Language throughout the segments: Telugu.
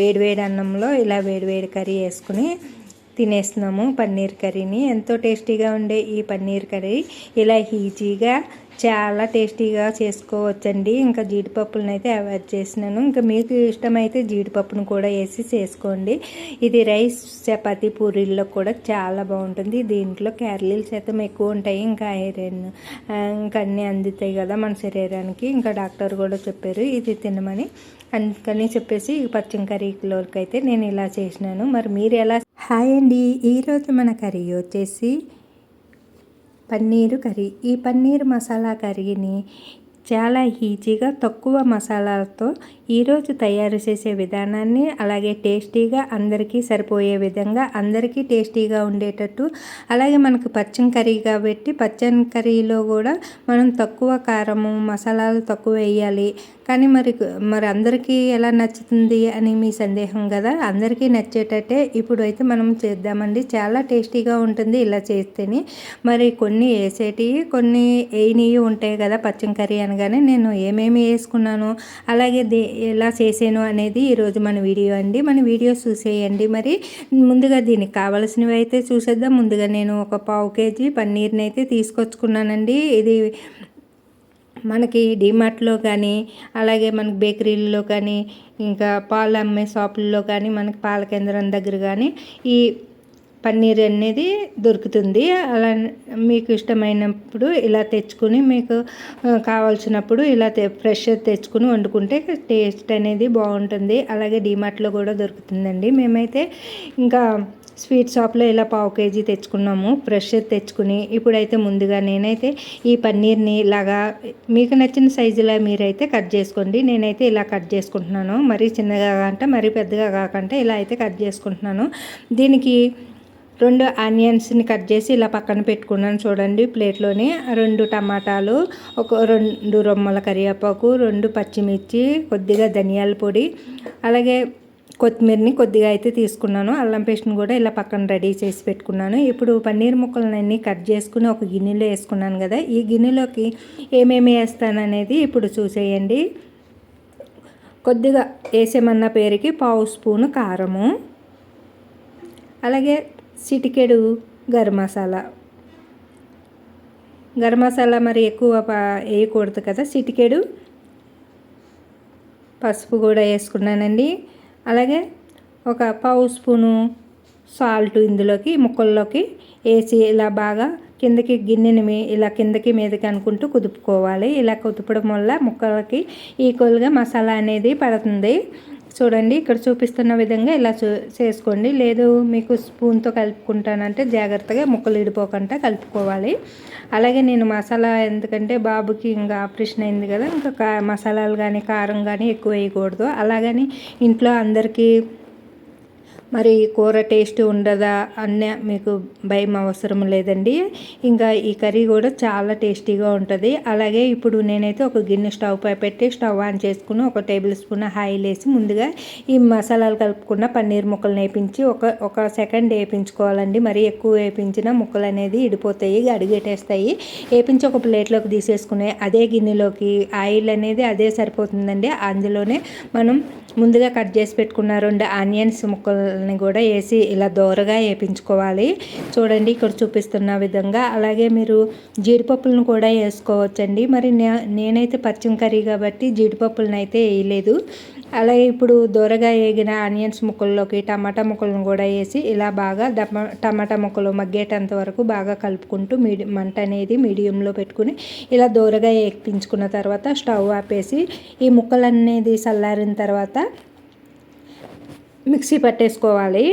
వేడివేడి అన్నంలో ఇలా వేడివేడి కర్రీ వేసుకుని తినేస్తున్నాము పన్నీర్ కర్రీని. ఎంతో టేస్టీగా ఉండే ఈ పన్నీర్ కర్రీ. ఇలా ఈజీగా చాలా టేస్టీగా చేసుకోవచ్చండి. ఇంకా జీడిపప్పులను అయితే అవాయిడ్ చేసినాను ఇంకా మీకు ఇష్టమైతే జీడిపప్పును కూడా వేసి చేసుకోండి. ఇది రైస్ చపాతి పూరీల్లో కూడా చాలా బాగుంటుంది. దీంట్లో క్యాలరీలు శాతం ఎక్కువ ఉంటాయి ఇంకా ఐరన్ ఇంకా అన్నీ అందుతాయి కదా మన శరీరానికి. ఇంకా డాక్టర్ కూడా చెప్పారు ఇది తినమని. అందుకని చెప్పేసి పచ్చం కర్రీలోకి అయితే నేను ఇలా చేసినాను. మరి మీరు ఎలా హాయ్ అండి. ఈరోజు మన కర్రీ వచ్చేసి పన్నీరు కర్రీ. ఈ పన్నీర్ మసాలా కర్రీని చాలా ఈజీగా తక్కువ మసాలాలతో ఈరోజు తయారు చేసే విధానాన్ని అలాగే టేస్టీగా అందరికీ సరిపోయే విధంగా అందరికీ టేస్టీగా ఉండేటట్టు. అలాగే మనకు పచ్చని కర్రీ కాబట్టి పచ్చని కర్రీలో కూడా మనం తక్కువ కారము మసాలాలు తక్కువ వేయాలి. కానీ మరి మరి అందరికీ ఎలా నచ్చుతుంది అని మీ సందేహం కదా? అందరికీ నచ్చేటట్టే ఇప్పుడు అయితే మనం చేద్దామండి. చాలా టేస్టీగా ఉంటుంది ఇలా చేస్తేనే. మరి కొన్ని వేసేటివి కొన్ని వేయనివి ఉంటాయి కదా పచ్చని కర్రీ అనగానే నేను ఏమేమి వేసుకున్నాను అలాగే దే ఎలా చేసాను అనేది ఈరోజు మన వీడియో అండి. మన వీడియో చూసేయండి మరి. ముందుగా దీనికి కావాల్సినవి అయితే చూసేద్దాం. ముందుగా నేను ఒక పావు కేజీ పన్నీర్ని అయితే తీసుకొచ్చుకున్నానండి. ఇది మనకి డిమార్ట్లో కానీ అలాగే మనకి బేకరీల్లో కానీ ఇంకా పాలు అమ్మే షాపుల్లో కానీ మనకి పాల కేంద్రం దగ్గర కానీ ఈ పన్నీర్ అనేది దొరుకుతుంది. అలా మీకు ఇష్టమైనప్పుడు ఇలా తెచ్చుకుని మీకు కావాల్సినప్పుడు ఇలా ఫ్రెష్ తెచ్చుకుని వండుకుంటే టేస్ట్ అనేది బాగుంటుంది. అలాగే డిమార్ట్లో కూడా దొరుకుతుందండి. మేమైతే ఇంకా స్వీట్ షాప్లో ఇలా పావు కేజీ తెచ్చుకున్నాము. ఫ్రెష్ తెచ్చుకుని ఇప్పుడైతే ముందుగా నేనైతే ఈ పన్నీర్ని ఇలాగా మీకు నచ్చిన సైజులో మీరైతే కట్ చేసుకోండి. నేనైతే ఇలా కట్ చేసుకుంటున్నాను. మరీ చిన్నగా కాకుండా మరీ పెద్దగా కాకంటే ఇలా అయితే కట్ చేసుకుంటున్నాను. దీనికి రెండు ఆనియన్స్ని కట్ చేసి ఇలా పక్కన పెట్టుకున్నాను చూడండి ప్లేట్లోని. రెండు టమాటాలు ఒక రెండు రొమ్మల కరివేపాకు రెండు పచ్చిమిర్చి కొద్దిగా ధనియాల పొడి అలాగే కొత్తిమీరని కొద్దిగా అయితే తీసుకున్నాను. అల్లం పేస్ట్ని కూడా ఇలా పక్కన రెడీ చేసి పెట్టుకున్నాను. ఇప్పుడు పన్నీర్ ముక్కలన్నీ కట్ చేసుకుని ఒక గిన్నెలో వేసుకున్నాను కదా. ఈ గిన్నెలోకి ఏమేమి వేస్తాననేది ఇప్పుడు చూసేయండి. కొద్దిగా వేసేమన్న పేరుకి పావు స్పూను కారము అలాగే చిటికెడు గరం మసాలా గరం మసాలా మరి ఎక్కువ వేయకూడదు కదా చిటికెడు పసుపు కూడా వేసుకున్నానండి. అలాగే ఒక పావు స్పూను సాల్ట్ ఇందులోకి ముక్కల్లోకి వేసి ఇలా బాగా కిందకి గిన్నెని ఇలా కిందకి మీదకి అనుకుంటూ కుదుపుకోవాలి. ఇలా కుదుపడం వల్ల ముక్కలకి ఈక్వల్గా మసాలా అనేది పడుతుంది. చూడండి ఇక్కడ చూపిస్తున్న విధంగా ఇలా చూ చేసుకోండి. లేదు మీకు స్పూన్తో కలుపుకుంటానంటే జాగ్రత్తగా ముక్కలు ఇడిపోకుండా కలుపుకోవాలి. అలాగే నేను మసాలా ఎందుకంటే బాబుకి ఇంకా ఆపరేషన్ అయింది కదా ఇంకా మసాలాలు కానీ కారం కానీ ఎక్కువ వేయకూడదు. అలాగని ఇంట్లో అందరికీ మరి కూర టేస్ట్ ఉండదా అన్న మీకు భయం అవసరం లేదండి. ఇంకా ఈ కర్రీ కూడా చాలా టేస్టీగా ఉంటుంది. అలాగే ఇప్పుడు నేనైతే ఒక గిన్నె స్టవ్ పై పెట్టి స్టవ్ ఆన్ చేసుకుని ఒక టేబుల్ స్పూన్ ఆయిల్ వేసి ముందుగా ఈ మసాలాలు కలుపుకున్న పన్నీర్ ముక్కలు వేపించి ఒక ఒక సెకండ్ వేపించుకోవాలండి. మరి ఎక్కువ వేపించిన ముక్కలు అనేది ఇడిపోతాయి అడిగేటేస్తాయి. వేపించి ఒక ప్లేట్లోకి తీసేసుకునే అదే గిన్నెలోకి ఆయిల్ అనేది అదే సరిపోతుందండి. అందులోనే మనం ముందుగా కట్ చేసి పెట్టుకున్న రెండు ఆనియన్స్ ముక్కల్ని కూడా వేసి ఇలా దోరగా వేపించుకోవాలి. చూడండి ఇక్కడ చూపిస్తున్న విధంగా. అలాగే మీరు జీడిపప్పులను కూడా వేసుకోవచ్చండి. మరి నేనైతే పచ్చిమ కర్రీ కాబట్టి జీడిపప్పులను అయితే వేయలేదు. అలాగే ఇప్పుడు దూరగా వేగిన ఆనియన్స్ ముక్కల్లోకి టమాటా ముక్కలను కూడా వేసి ఇలా బాగా టమాటా ముక్కలు మగ్గేటంత వరకు బాగా కలుపుకుంటూ మీడి మంట అనేది మీడియంలో పెట్టుకుని ఇలా దూరగా వేపించుకున్న తర్వాత స్టవ్ ఆపేసి ఈ ముక్కలు అనేది చల్లారిన తర్వాత మిక్సీ పట్టేసుకోవాలి.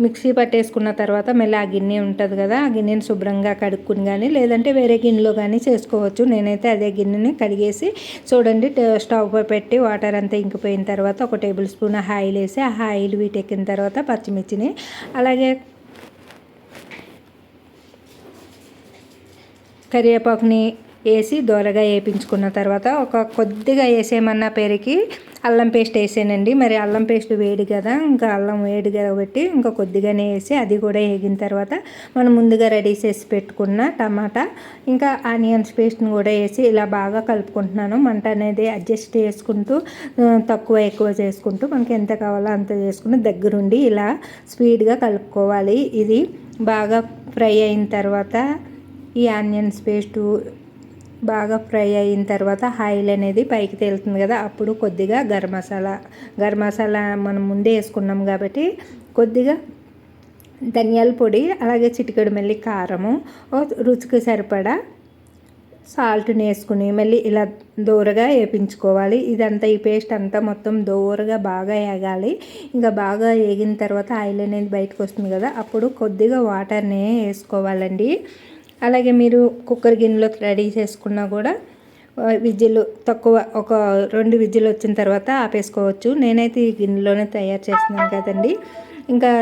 మిక్సీ పట్టేసుకున్న తర్వాత మళ్ళీ ఆ గిన్నె ఉంటుంది కదా ఆ గిన్నెని శుభ్రంగా కడుక్కుని కానీ లేదంటే వేరే గిన్నెలో కానీ చేసుకోవచ్చు. నేనైతే అదే గిన్నెని కడిగేసి చూడండి స్టవ్ పై పెట్టి వాటర్ అంతా ఇంకిపోయిన తర్వాత ఒక టేబుల్ స్పూన్ ఆయిల్ వేసి ఆ ఆయిల్ వీటెక్కిన తర్వాత పచ్చిమిర్చిని అలాగే కరివేపాకుని వేసి దోరగా వేయించుకున్న తర్వాత ఒక కొద్దిగా వేసేమన్నా పెరిగి అల్లం పేస్ట్ వేసానండి. మరి అల్లం పేస్ట్ వేడి కదా ఇంకా అల్లం వేడి కాబట్టి ఇంకా కొద్దిగానే వేసి అది కూడా వేగిన తర్వాత మనం ముందుగా రెడీ చేసి పెట్టుకున్న టమాటా ఇంకా ఆనియన్స్ పేస్ట్ని కూడా వేసి ఇలా బాగా కలుపుకుంటున్నాను. మంట అనేది అడ్జస్ట్ చేసుకుంటూ తక్కువ ఎక్కువ చేసుకుంటూ మనకి ఎంత కావాలో అంత చేసుకుని దగ్గరుండి ఇలా స్పీడ్గా కలుపుకోవాలి. ఇది బాగా ఫ్రై అయిన తర్వాత ఈ ఆనియన్స్ పేస్టు బాగా ఫ్రై అయిన తర్వాత ఆయిల్ అనేది పైకి తేలుతుంది కదా అప్పుడు కొద్దిగా గరం మసాలా. గరం మసాలా మనం ముందే వేసుకున్నాం కాబట్టి కొద్దిగా ధనియాల పొడి అలాగే చిటికెడు మళ్ళీ కారము రుచికి సరిపడా సాల్ట్ని వేసుకుని మళ్ళీ ఇలా దూరగా వేపించుకోవాలి. ఇదంతా ఈ పేస్ట్ అంతా మొత్తం దూరగా బాగా వేగాలి. ఇంకా బాగా వేగిన తర్వాత ఆయిల్ అనేది బయటకు వస్తుంది కదా అప్పుడు కొద్దిగా వాటర్ని వేసుకోవాలండి. అలాగే మీరు కుక్కర్ గిన్నెలో రెడీ చేసుకున్నా కూడా విజిల్ తక్కువ ఒక రెండు విజిల్ వచ్చిన తర్వాత ఆపేసుకోవచ్చు. నేనైతే ఈ గిన్నెలోనే తయారు చేస్తున్నాను కదండి. ఇంకా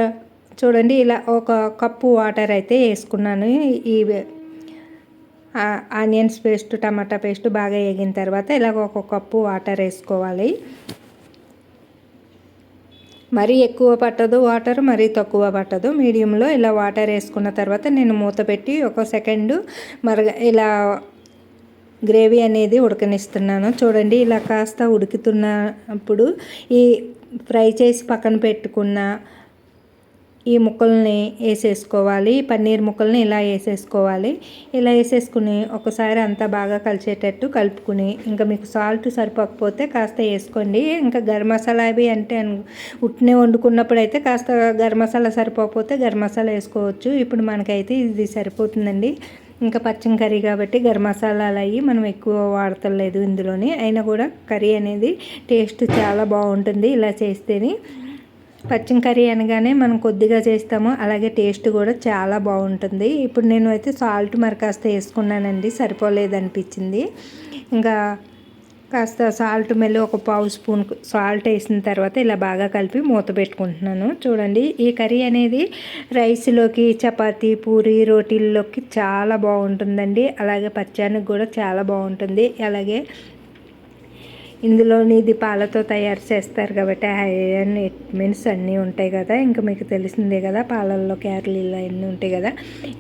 చూడండి ఇలా ఒక కప్పు వాటర్ అయితే వేసుకున్నాను. ఈ ఆనియన్స్ పేస్ట్ టమాటా పేస్ట్ బాగా వేగిన తర్వాత ఇలాగ ఒక కప్పు వాటర్ వేసుకోవాలి. మరీ ఎక్కువ పట్టదు వాటర్ మరీ తక్కువ పట్టదు. మీడియంలో ఇలా వాటర్ వేసుకున్న తర్వాత నేను మూత పెట్టి ఒక సెకండ్ మరగ ఇలా గ్రేవీ అనేది ఉడకనిస్తున్నాను. చూడండి ఇలా కాస్త ఉడుకుతున్నప్పుడు ఈ ఫ్రై చేసి పక్కన పెట్టుకున్న ఈ ముక్కల్ని వేసేసుకోవాలి. పన్నీర్ ముక్కల్ని ఇలా వేసేసుకోవాలి. ఇలా వేసేసుకుని ఒకసారి అంతా బాగా కలిసేటట్టు కలుపుకుని ఇంకా మీకు సాల్ట్ సరిపోకపోతే కాస్త వేసుకోండి. ఇంకా గరం మసాలా అవి అంటే ఉట్నే వండుకున్నప్పుడు అయితే కాస్త గరం మసాలా సరిపోకపోతే గరం మసాలా వేసుకోవచ్చు. ఇప్పుడు మనకైతే ఇది సరిపోతుందండి. ఇంకా పచ్చని కర్రీ కాబట్టి గరం మసాలాలు అయ్యి మనం ఎక్కువ వాడతలేదు ఇందులోని. అయినా కూడా కర్రీ అనేది టేస్ట్ చాలా బాగుంటుంది ఇలా చేస్తేనే. పచ్చిమ కర్రీ అనగానే మనం కొద్దిగా చేస్తాము. అలాగే టేస్ట్ కూడా చాలా బాగుంటుంది. ఇప్పుడు నేను అయితే సాల్ట్ మరి కాస్త వేసుకున్నానండి. సరిపోలేదు అనిపించింది. ఇంకా కాస్త సాల్ట్ మెల్లి ఒక పావు స్పూన్ సాల్ట్ వేసిన తర్వాత ఇలా బాగా కలిపి మూత పెట్టుకుంటున్నాను. చూడండి ఈ కర్రీ అనేది రైస్లోకి చపాతి పూరి రోటీల్లోకి చాలా బాగుంటుందండి. అలాగే పచ్చానికి కూడా చాలా బాగుంటుంది. అలాగే ఇందులోని ఇది పాలతో తయారు చేస్తారు కాబట్టి ఐరన్ ఎట్మెంట్స్ అన్నీ ఉంటాయి కదా. ఇంకా మీకు తెలిసిందే కదా పాలల్లో క్యారలీలు అన్నీ ఉంటాయి కదా.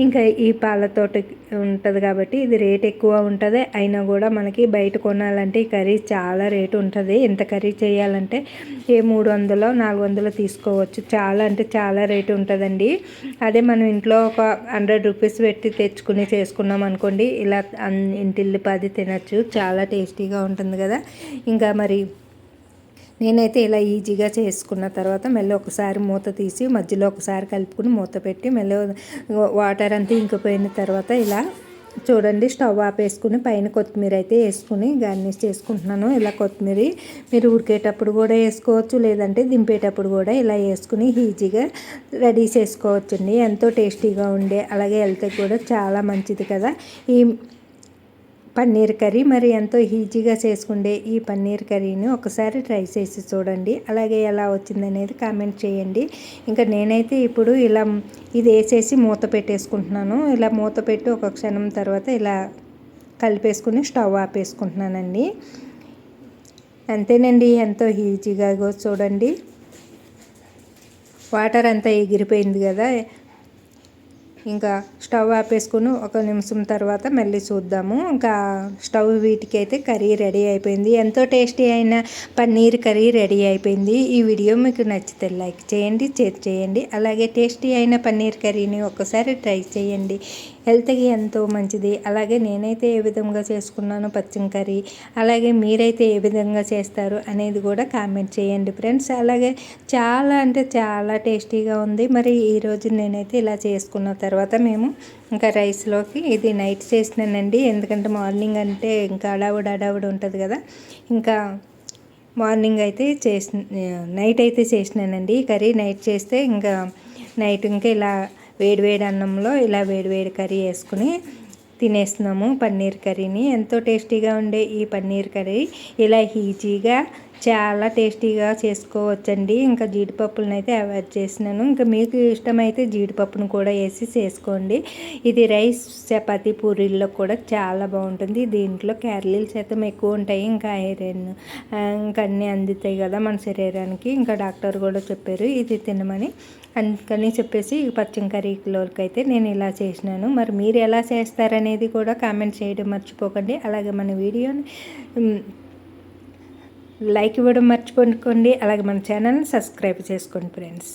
ఇంకా ఈ పాలతోటి ఉంటుంది కాబట్టి ఇది రేట్ ఎక్కువ ఉంటుంది. అయినా కూడా మనకి బయట కొనాలంటే ఈ కర్రీ చాలా రేటు ఉంటుంది. ఎంత కర్రీ చేయాలంటే ఏ మూడు వందలో నాలుగు వందలు తీసుకోవచ్చు. చాలా అంటే చాలా రేటు ఉంటుందండి. అదే మనం ఇంట్లో ఒక హండ్రెడ్ రూపీస్ పెట్టి తెచ్చుకుని చేసుకున్నాం అనుకోండి ఇలా ఇంటిల్లి పది తినచ్చు. చాలా టేస్టీగా ఉంటుంది కదా. ఇంకా మరి నేనైతే ఇలా ఈజీగా చేసుకున్న తర్వాత మళ్ళీ ఒకసారి మూత తీసి మధ్యలో ఒకసారి కలుపుకుని మూత పెట్టి మళ్ళీ వాటర్ అంతా ఇంకిపోయిన తర్వాత ఇలా చూడండి స్టవ్ ఆపేసుకుని పైన కొత్తిమీర అయితే వేసుకుని గార్నిష్ చేసుకుంటున్నాను. ఇలా కొత్తిమీర మీరు ఉడికేటప్పుడు కూడా వేసుకోవచ్చు లేదంటే దింపేటప్పుడు కూడా ఇలా వేసుకుని ఈజీగా రెడీ చేసుకోవచ్చండి. ఎంతో టేస్టీగా ఉండే అలాగే హెల్త్కి కూడా చాలా మంచిది కదా. ఈ పన్నీర్ కర్రీ మరి ఎంతో ఈజీగా చేసుకుండే ఈ పన్నీర్ కర్రీని ఒకసారి ట్రై చేసి చూడండి. అలాగే ఎలా వచ్చిందనేది కామెంట్ చేయండి. ఇంకా నేనైతే ఇప్పుడు ఇలా ఇది వేసేసి మూత పెట్టేసుకుంటున్నాను. ఇలా మూత పెట్టి ఒక క్షణం తర్వాత ఇలా కలిపేసుకుని స్టవ్ ఆపేసుకుంటున్నానండి. అంతేనండి ఎంతో ఈజీగా చూడండి. వాటర్ అంతా ఎగిరిపోయింది కదా. ఇంకా స్టవ్ ఆపేసుకుని ఒక నిమిషం తర్వాత మళ్ళీ చూద్దాము. ఇంకా స్టవ్ వీటికి అయితే కర్రీ రెడీ అయిపోయింది. ఎంతో టేస్టీ అయిన పన్నీర్ కర్రీ రెడీ అయిపోయింది. ఈ వీడియో మీకు నచ్చితే లైక్ చేయండి షేర్ చేయండి. అలాగే టేస్టీ అయిన పన్నీర్ కర్రీని ఒకసారి ట్రై చేయండి. హెల్త్కి ఎంతో మంచిది. అలాగే నేనైతే ఏ విధంగా చేసుకున్నాను పచ్చిమ కర్రీ అలాగే మీరైతే ఏ విధంగా చేస్తారు అనేది కూడా కామెంట్ చేయండి ఫ్రెండ్స్. అలాగే చాలా అంటే చాలా టేస్టీగా ఉంది. మరి ఈరోజు నేనైతే ఇలా చేసుకున్న తర్వాత తర్వాత మేము ఇంకా రైస్లోకి ఇది నైట్ చేసినానండి. ఎందుకంటే మార్నింగ్ అంటే ఇంకా అడావుడు అడావుడు ఉంటుంది కదా. ఇంకా మార్నింగ్ అయితే చేసి నైట్ అయితే చేసినానండి. కర్రీ నైట్ చేస్తే ఇంకా నైట్ ఇంకా ఇలా వేడివేడి అన్నంలో ఇలా వేడివేడి కర్రీ వేసుకుని తినేస్తున్నాము పన్నీర్ కర్రీని. ఎంతో టేస్టీగా ఉండే ఈ పన్నీర్ కర్రీ. ఇలా ఈజీగా చాలా టేస్టీగా చేసుకోవచ్చండి. ఇంకా జీడిపప్పులను అయితే అవాయిడ్ చేసినాను. ఇంకా మీకు ఇష్టమైతే జీడిపప్పును కూడా వేసి చేసుకోండి. ఇది రైస్ చపాతి పూరీల్లో కూడా చాలా బాగుంటుంది. దీంట్లో క్యాలరీలు శాతం ఎక్కువ ఉంటాయి ఇంకా ఐరన్ ఇంకా అన్నీ అందుతాయి కదా మన శరీరానికి. ఇంకా డాక్టర్ కూడా చెప్పారు ఇది తినమని. అందుకని చెప్పేసి పచ్చం కర్రీలోకి అయితే నేను ఇలా చేసినాను. మరి మీరు ఎలా చేస్తారనేది కూడా కామెంట్ చేయడం మర్చిపోకండి. అలాగే మన వీడియోని లైక్ ఇవ్వడం మర్చిపోకండి. అలాగే మన ఛానల్ని సబ్స్క్రైబ్ చేసుకోండి ఫ్రెండ్స్.